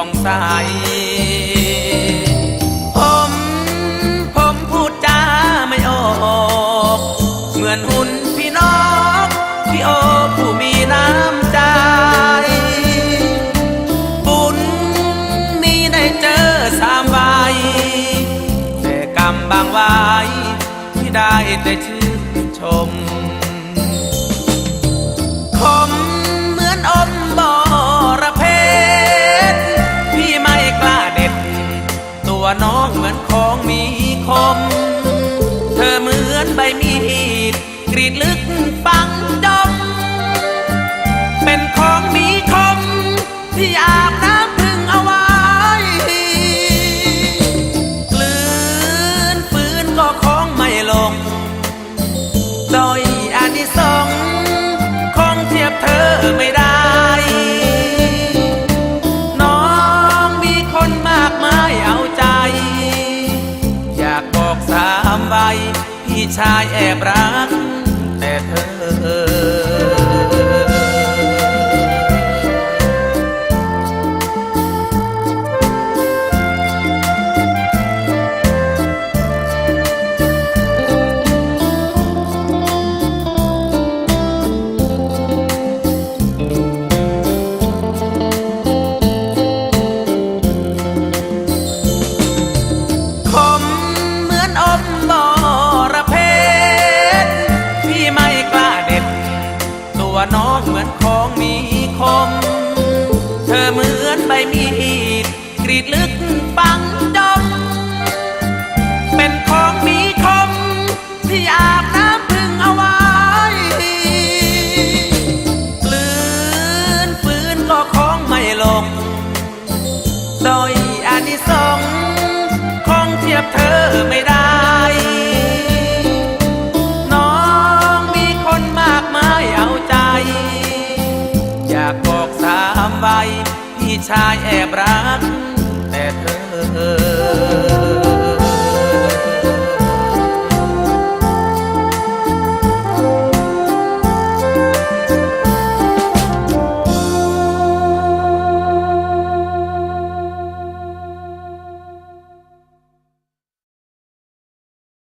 ผ่องใส ผม ผมพูดจาไม่ออก เหมือนหุ่นพี่นกพี่โอผู้มีน้ำใจ บุญมีได้เจอสามใบแต่กรรมบางไว้ที่ได้แต่ชื่นชม กรีดลึกปังจมเป็นของมีคมที่อาบน้ำพึ่งเอาไว้กลืนฝืนก็ของไม่ลง โดยอานิสงส์คงเทียบเธอไม่ได้ น้องมีคนมากมายเอาใจ อยากบอกสามใบพี่ชายแอบรัก โดยอานิสงส์คงเทียบเธอไม่ได้ น้องมีคนมากมายเอาใจ อยากบอกสามใบพี่ชายแอบรัก แต่เธอ